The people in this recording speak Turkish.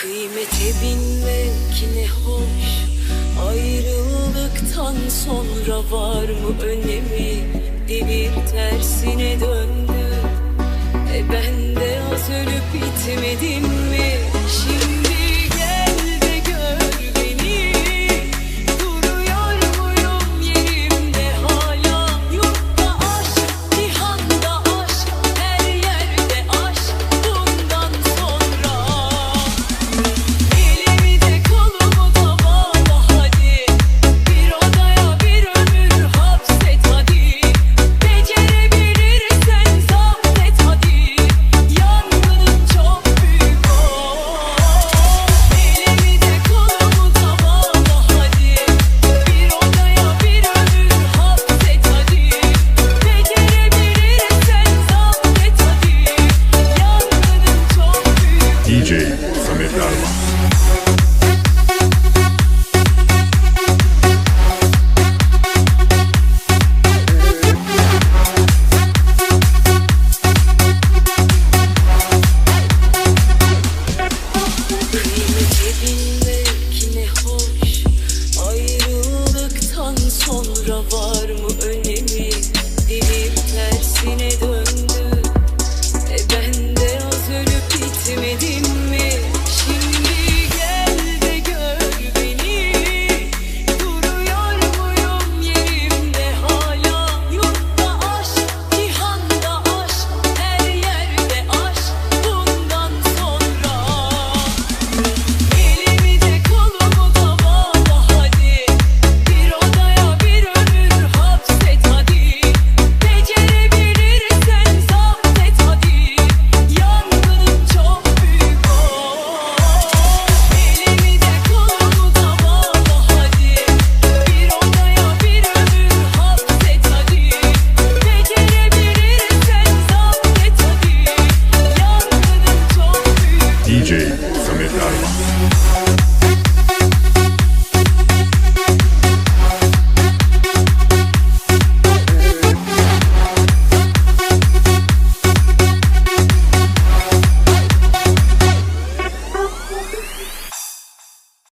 Kıymete binmek ne hoş. Ayrıldıktan sonra var mı önemi? Devir tersine döndü. E ben de az ölüp bitmedim Sonra var mı